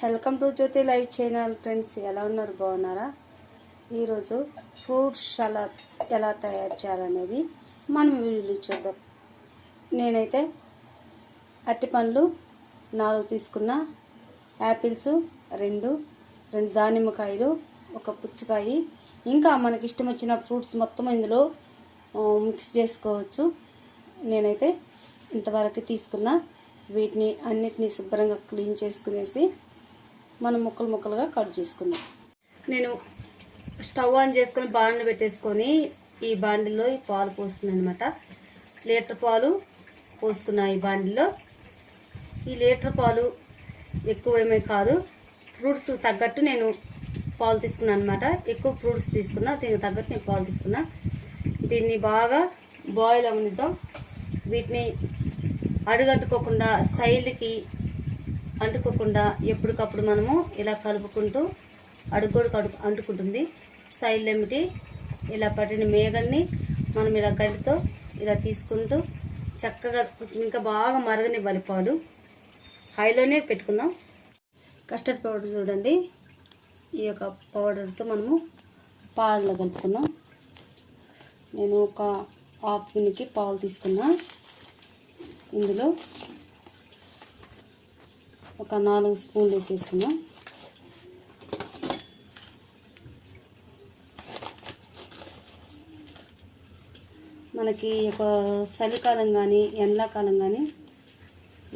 Welcome to Jyothi live channel friends ఎలా ఉన్నారు? బాగున్నారా? ఈరోజు ఫ్రూట్ సలాడ్ ఎలా తయారు చేయాలనేది మనం వీడియోలో చూద్దాం. నేనైతే అరటిపండ్లు నాలుగు తీసుకున్న యాపిల్స్ రెండు రెండు దానిమ్మకాయలు ఒక పుచ్చకాయ. ఇంకా మనకి ఇష్టం వచ్చిన ఫ్రూట్స్ మొత్తం ఇందులో మిక్స్ చేసుకోవచ్చు. నేనైతే ఇంతవరకు తీసుకున్న వీటిని అన్నిటినీ శుభ్రంగా క్లీన్ చేసుకునేసి మనం ముక్కలు ముక్కలుగా కట్ చేసుకుందాం. నేను స్టవ్ ఆన్ చేసుకొని బాండ్లు పెట్టేసుకొని ఈ బాండిలో ఈ పాలు పోస్తున్నాను అనమాట లీటర్ పాలు పోసుకున్నా ఈ బాండిలో ఈ లీటర్ పాలు ఎక్కువ ఏమీ కాదు. ఫ్రూట్స్ తగ్గట్టు నేను పాలు తీసుకున్నాను అనమాట ఎక్కువ ఫ్రూట్స్ తీసుకున్నా దీనికి తగ్గట్టు నేను పాలు తీసుకున్నా. దీన్ని బాగా బాయిల్ అవనిద్దాం వీటిని అడుగట్టుకోకుండా సైడ్కి అంటుకోకుండా ఎప్పటికప్పుడు మనము ఇలా కలుపుకుంటూ అడుగోడు కడుపు అంటుకుంటుంది. సైడ్ ఏమిటి? ఇలా పట్టిన మేగన్ని మనం ఇలా గడితో ఇలా తీసుకుంటూ చక్కగా ఇంకా బాగా మరగనివ్వాలి పాలు. హైలోనే పెట్టుకుందాం. కస్టర్డ్ పౌడర్ చూడండి. ఈ యొక్క పౌడర్తో మనము పాలలో కలుపుకుందాం. నేను ఒక హాఫ్ గిన్నెకి పాలు తీసుకున్నా. ఇందులో ఒక నాలుగు స్పూన్లు వేసేసుకున్నాం మనకి ఒక చలికాలం కానీ ఎండాకాలం కానీ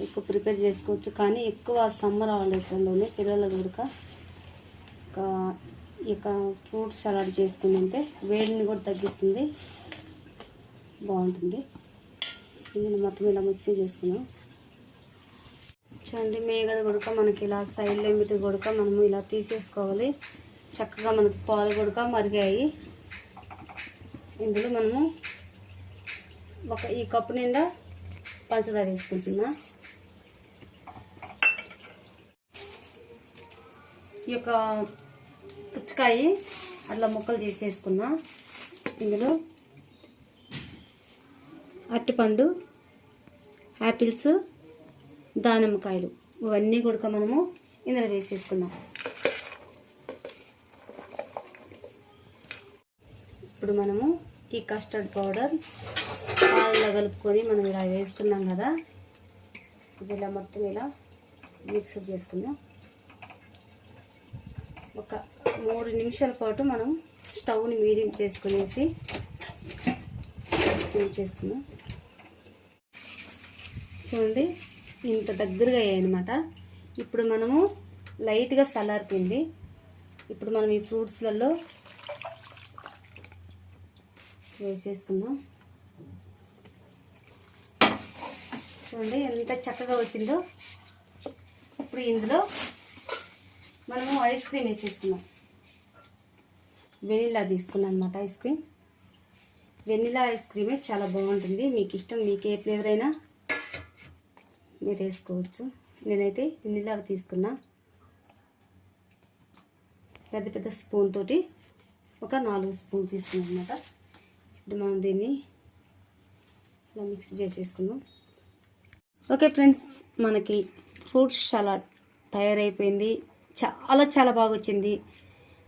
ఎక్కువ ప్రిపేర్ చేసుకోవచ్చు. కానీ ఎక్కువ సమ్మర్ హాలిడేస్లలోనే పిల్లల కూడా ఒక ఈ యొక్క ఫ్రూట్ సలాడ్ చేసుకుందంటే వేడిని కూడా తగ్గిస్తుంది. బాగుంటుంది. ఇది మొత్తం ఇలా మిక్సీ చేసుకున్నాం చూడండి మేగడ కొడుక మనకి ఇలా సైడ్ లిమిట్ కొడుక మనము ఇలా తీసేసుకోవాలి. చక్కగా మనకు పాలు కొడుక మరిగాయి. ఇందులో మనము ఒక ఈ కప్పు నిండా పంచదార వేసుకుంటున్నా. ఈ యొక్క పుచ్చకాయ అట్లా ముక్కలు చేసేసుకున్నా. ఇందులో అరటిపండు యాపిల్స్ దానిమ్మకాయలు. ఇవన్నీ కూడా మనము ఇందులో వేసేసుకుందాం. ఇప్పుడు మనము ఈ కస్టర్డ్ పౌడర్ పాలలో కలుపుకొని మనం ఇలా వేసుకున్నాం కదా. ఇది ఇలా మొత్తం ఇలా మిక్స్ చేసుకుందాం. ఒక మూడు నిమిషాల పాటు మనం స్టవ్ని మీడియం చేసుకునేసి సేవ్ చేసుకుందాం. చూడండి ఇంత దగ్గరగా అయ్యాయన్నమాట. ఇప్పుడు మనము లైట్గా సలార్పింది ఇప్పుడు మనం ఈ ఫ్రూట్స్లలో వేసేసుకుందాం. చూడండి ఎంత చక్కగా వచ్చిందో. ఇప్పుడు ఇందులో మనము ఐస్ క్రీమ్ వేసేసుకున్నాం వెనిలా తీసుకున్నాం అనమాట ఐస్ క్రీమ్. వెనిలా ఐస్ క్రీమే చాలా బాగుంటుంది. మీకు ఇష్టం మీకు ఏ ఫ్లేవర్ అయినా మీరు వేసుకోవచ్చు నేనైతే వెనిలా తీసుకున్నా పెద్ద పెద్ద స్పూన్ తోటి ఒక నాలుగు స్పూన్ తీసుకున్నాం అనమాట ఇప్పుడు మనం దీన్ని ఇలా మిక్స్ చేసేసుకున్నాం ఓకే ఫ్రెండ్స్ మనకి ఫ్రూట్ సలాడ్ తయారైపోయింది. చాలా చాలా బాగా వచ్చింది.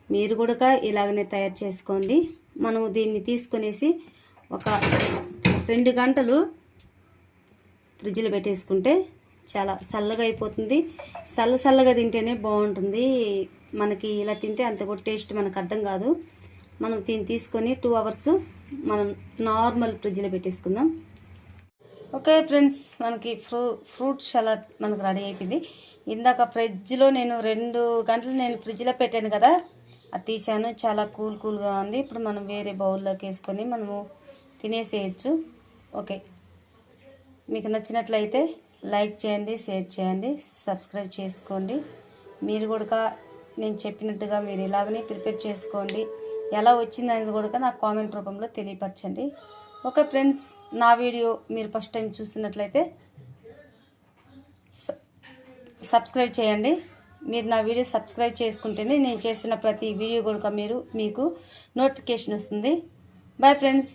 మీరు కూడా ఇలాగనే తయారు చేసుకోండి. మనము దీన్ని తీసుకొనేసి ఒక రెండు గంటలు ఫ్రిడ్జ్లో పెట్టేసుకుంటే చాలా చల్లగా అయిపోతుంది. చల్ల చల్లగా తింటేనే బాగుంటుంది. మనకి ఇలా తింటే అంత కూడా టేస్ట్ మనకు అర్థం కాదు. మనం దీన్ని తీసుకొని టూ అవర్స్ మనం నార్మల్ ఫ్రిడ్జ్లో పెట్టేసుకుందాం. ఓకే ఫ్రెండ్స్ మనకి ఫ్రూ ఫ్రూట్ సలాడ్ మనకు రెడీ అయిపోయింది. ఇందాక ఫ్రిడ్జ్లో నేను రెండు గంటలు నేను ఫ్రిడ్జ్లో పెట్టాను కదా అది తీసాను చాలా కూల్ కూల్గా ఉంది. ఇప్పుడు మనం వేరే బౌల్లోకి వేసుకొని మనము తినేసేయచ్చు. ఓకే. మీకు నచ్చినట్లయితే లైక్ చేయండి షేర్ చేయండి సబ్స్క్రైబ్ చేసుకోండి. మీరు కూడా నేను చెప్పినట్టుగా మీరు ఇలాగనే ప్రిపేర్ చేసుకోండి. ఎలా వచ్చింది అనేది కూడా నాకు కామెంట్ రూపంలో తెలియపరచండి. ఓకే ఫ్రెండ్స్ నా వీడియో మీరు ఫస్ట్ టైం చూస్తున్నట్లయితే స- సబ్స్క్రైబ్ చేయండి. మీరు నా వీడియో సబ్స్క్రైబ్ చేసుకుంటేనే నేను చేసిన ప్రతి వీడియో కూడా మీరు మీకు నోటిఫికేషన్ వస్తుంది. Bye friends